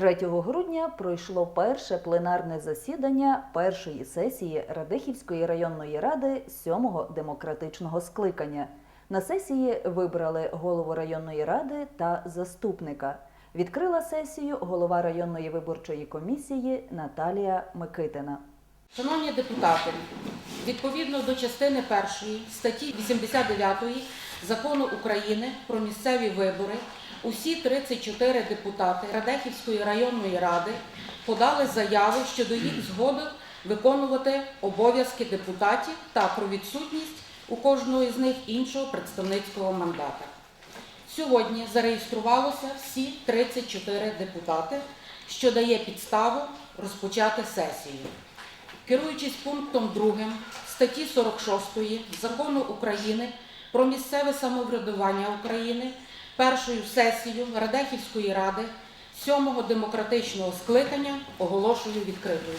3 грудня пройшло перше пленарне засідання першої сесії Радехівської районної ради 7-го демократичного скликання. На сесії вибрали голову районної ради та заступника. Відкрила сесію голова районної виборчої комісії Наталія Микитина. Шановні депутати, відповідно до частини 1 статті 89 Закону України про місцеві вибори, усі 34 депутати Радехівської районної ради подали заяви щодо їх згоди виконувати обов'язки депутатів та про відсутність у кожного з них іншого представницького мандата. Сьогодні зареєструвалося всі 34 депутати, що дає підставу розпочати сесію. Керуючись пунктом 2 статті 46 Закону України про місцеве самоврядування України, першою сесію Радехівської ради 7-го демократичного скликання оголошую відкритою.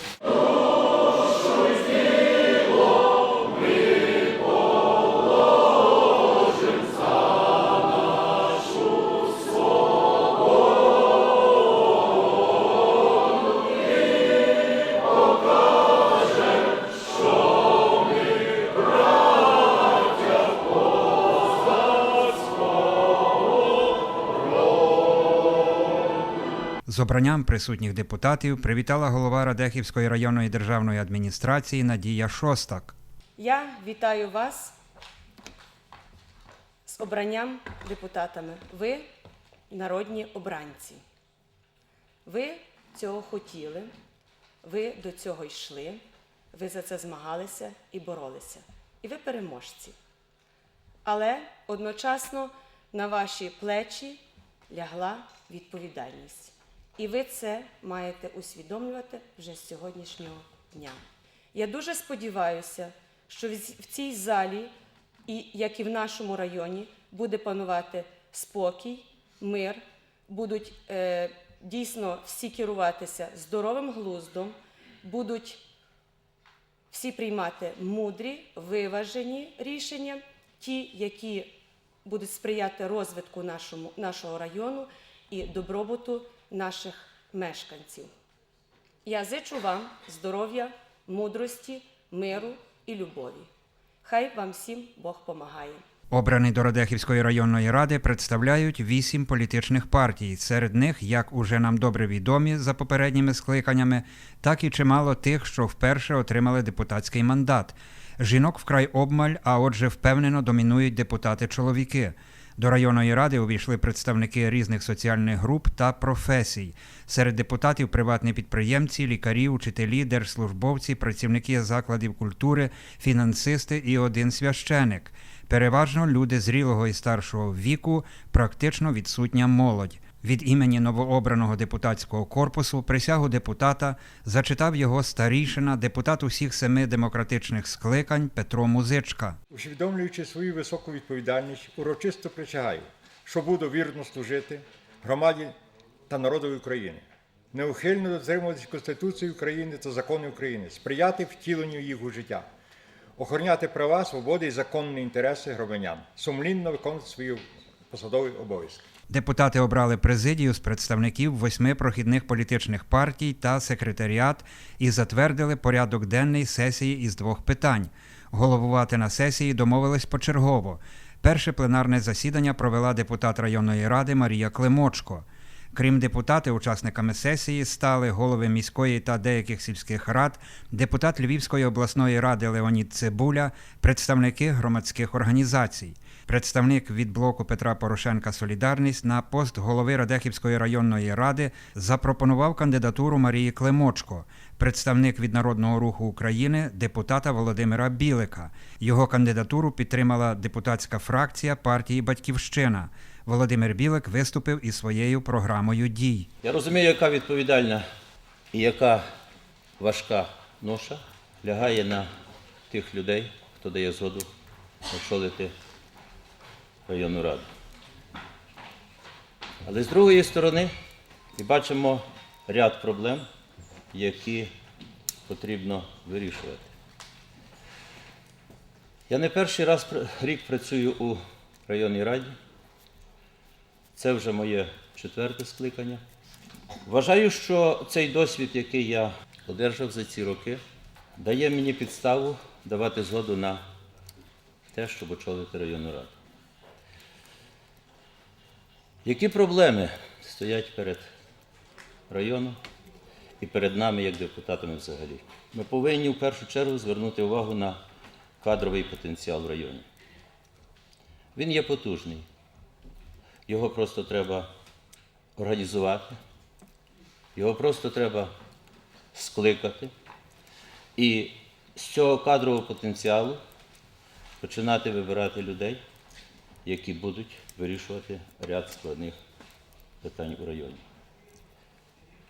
З обранням присутніх депутатів привітала голова Радехівської районної державної адміністрації Надія Шостак. Я вітаю вас з обранням депутатами. Ви народні обранці. Ви цього хотіли, ви до цього йшли, ви за це змагалися і боролися. І ви переможці. Але одночасно на ваші плечі лягла відповідальність. І ви це маєте усвідомлювати вже з сьогоднішнього дня. Я дуже сподіваюся, що в цій залі, і як і в нашому районі, буде панувати спокій, мир, будуть е, дійсно всі керуватися здоровим глуздом, будуть всі приймати мудрі, виважені рішення, ті, які будуть сприяти розвитку нашому, нашого району і добробуту наших мешканців. Я зичу вам здоров'я, мудрості, миру і любові. Хай вам всім Бог помагає. Обрані до Радехівської районної ради представляють вісім політичних партій. Серед них, як уже нам добре відомі за попередніми скликаннями, так і чимало тих, що вперше отримали депутатський мандат. Жінок вкрай обмаль, а отже, впевнено домінують депутати-чоловіки. До районної ради увійшли представники різних соціальних груп та професій. Серед депутатів приватні підприємці, лікарі, учителі, держслужбовці, працівники закладів культури, фінансисти і один священик. Переважно люди зрілого і старшого віку, практично відсутня молодь. Від імені новообраного депутатського корпусу присягу депутата зачитав його старішина, депутат усіх семи демократичних скликань Петро Музичка. Усвідомлюючи свою високу відповідальність, урочисто присягаю, що буду вірно служити громаді та народові України, неухильно дотримуватись Конституції України та законів України, сприяти втіленню їх у життя, охороняти права, свободи і законні інтереси громадян, сумлінно виконувати свої посадові обов'язки. Депутати обрали президію з представників восьми прохідних політичних партій та секретаріат і затвердили порядок денний сесії із двох питань. Головувати на сесії домовились почергово. Перше пленарне засідання провела депутат районної ради Марія Климочко. Крім депутатів, учасниками сесії стали голови міської та деяких сільських рад, депутат Львівської обласної ради Леонід Цибуля, представники громадських організацій. Представник від блоку Петра Порошенка Солідарність на пост голови Радехівської районної ради запропонував кандидатуру Марії Климочко, представник від Народного руху України депутата Володимира Білика. Його кандидатуру підтримала депутатська фракція партії Батьківщина. Володимир Білик виступив із своєю програмою дій. Я розумію, яка відповідальна і яка важка ноша лягає на тих людей, хто дає згоду очолити районну раду. Але з другої сторони і бачимо ряд проблем, які потрібно вирішувати. Я не перший раз рік працюю у районній раді. Це вже моє четверте скликання. Вважаю, що цей досвід, який я одержав за ці роки, дає мені підставу давати згоду на те, щоб очолити районну раду. Які проблеми стоять перед районом і перед нами, як депутатами взагалі? Ми повинні в першу чергу звернути увагу на кадровий потенціал в районі. Він є потужний. Його просто треба організувати, його просто треба скликати. І з цього кадрового потенціалу починати вибирати людей, які будуть вирішувати ряд складних питань у районі.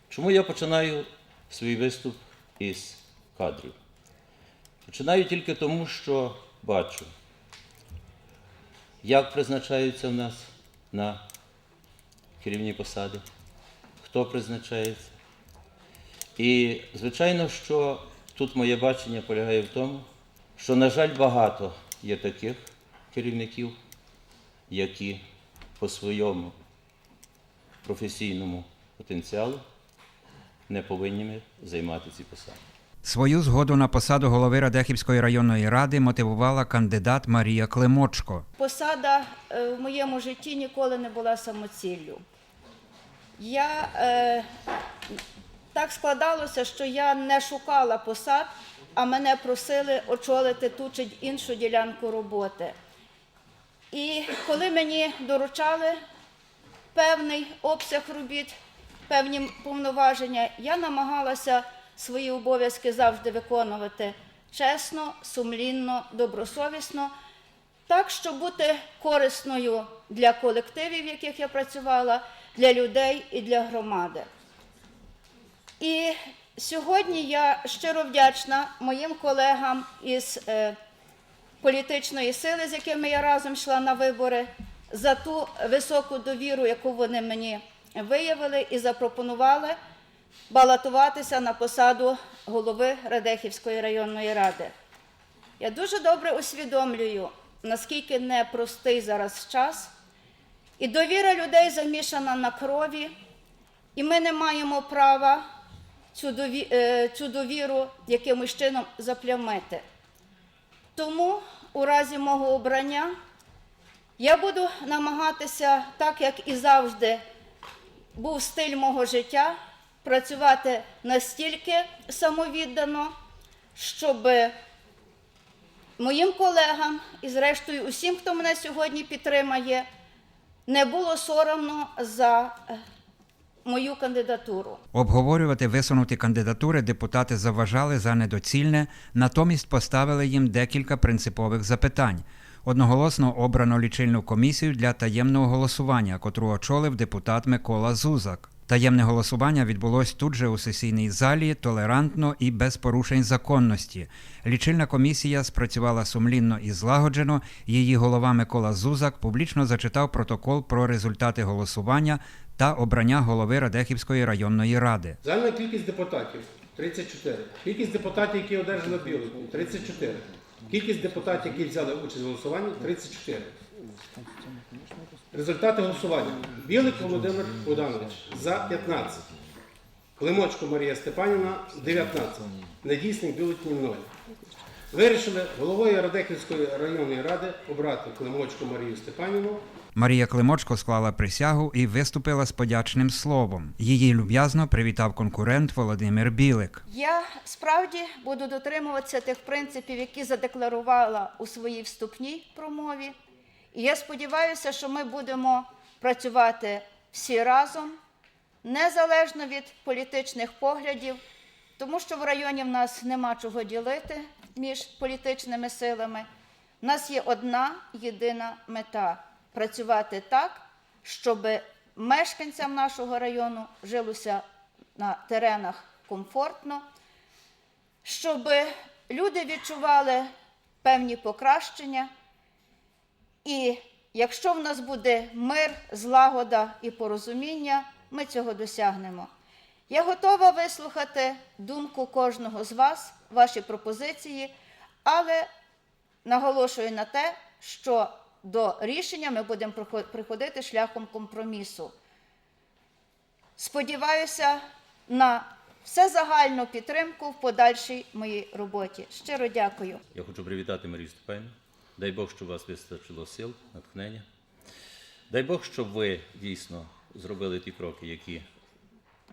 Чому я починаю свій виступ із кадрів? Починаю тільки тому, що бачу, як призначаються в нас на керівні посади, хто призначається. І, звичайно, що тут моє бачення полягає в тому, що, на жаль, багато є таких керівників, які по своєму професійному потенціалу не повинні займати ці посади. Свою згоду на посаду голови Радехівської районної ради мотивувала кандидат Марія Климочко. Посада е, в моєму житті ніколи не була самоціллю. Я е, так складалося, що я не шукала посад, а мене просили очолити ту чи іншу ділянку роботи. І коли мені доручали певний обсяг робіт, певні повноваження, я намагалася свої обов'язки завжди виконувати чесно, сумлінно, добросовісно, так, щоб бути корисною для колективів, в яких я працювала, для людей і для громади. І сьогодні я щиро вдячна моїм колегам із е, політичної сили, з якими я разом йшла на вибори, за ту високу довіру, яку вони мені виявили і запропонували балотуватися на посаду голови Радехівської районної ради. Я дуже добре усвідомлюю, наскільки непростий зараз час, і довіра людей замішана на крові, і ми не маємо права цю е, довіру якимось чином заплямити. Тому у разі мого обрання я буду намагатися, так як і завжди був стиль мого життя, працювати настільки самовіддано, щоб моїм колегам і, зрештою, усім, хто мене сьогодні підтримає, не було соромно за е, мою кандидатуру. Обговорювати висунуті кандидатури депутати завважали за недоцільне, натомість поставили їм декілька принципових запитань. Одноголосно обрано лічильну комісію для таємного голосування, котру очолив депутат Микола Зузак. Таємне голосування відбулось тут же у сесійній залі, толерантно і без порушень законності. Лічильна комісія спрацювала сумлінно і злагоджено. Її голова Микола Зузак публічно зачитав протокол про результати голосування та обрання голови Радехівської районної ради. Загальна кількість депутатів 34. Кількість депутатів, які одержали бюлетні 34. Кількість депутатів, які взяли участь в голосуванні 34. Результати голосування. Білик Володимир Богданович за 15. Климочко Марія Степанівна 19. Недійсних бюлетнів 0. Вирішили головою Радехівської районної ради обрати Климочко Марію Степанівну Марія Климочко склала присягу і виступила з подячним словом. Її люб'язно привітав конкурент Володимир Білик. Я справді буду дотримуватися тих принципів, які задекларувала у своїй вступній промові. І я сподіваюся, що ми будемо працювати всі разом, незалежно від політичних поглядів, тому що в районі в нас нема чого ділити між політичними силами. У нас є одна єдина мета працювати так, щоб мешканцям нашого району жилося на теренах комфортно, щоб люди відчували певні покращення. І якщо в нас буде мир, злагода і порозуміння, ми цього досягнемо. Я готова вислухати думку кожного з вас, ваші пропозиції, але наголошую на те, що до рішення ми будемо приходити шляхом компромісу. сподіваюся на всезагальну підтримку в подальшій моїй роботі. Щиро дякую. Я хочу привітати Марію Степанівну. Дай Бог, щоб у вас вистачило сил, натхнення. Дай Бог, щоб ви дійсно зробили ті кроки, які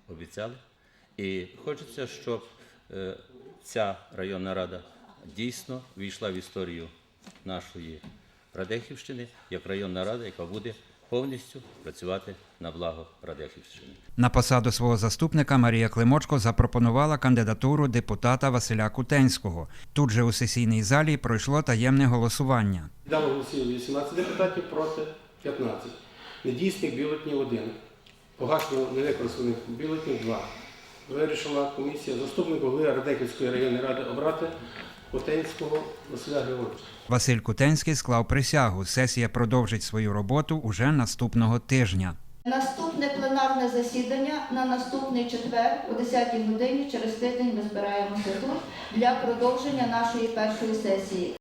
обіцяли. І хочеться, щоб е, ця районна рада дійсно війшла в історію нашої Радехівщини як районна рада, яка буде повністю працювати на благо Радехівщини. На посаду свого заступника Марія Климочко запропонувала кандидатуру депутата Василя Кутенського. Тут же у сесійній залі пройшло таємне голосування. Дало голосів 18 депутатів проти 15. Недійсних бюлетнів 1. Погашено невикористаних бюлетнів 2. Вирішила комісія заступник голови Радехівської районної ради обрати Котенського Василя Георгійовича. Василь Кутенський склав присягу. Сесія продовжить свою роботу уже наступного тижня. Наступне пленарне засідання на наступний четвер о 10 годині через тиждень ми збираємося тут для продовження нашої першої сесії.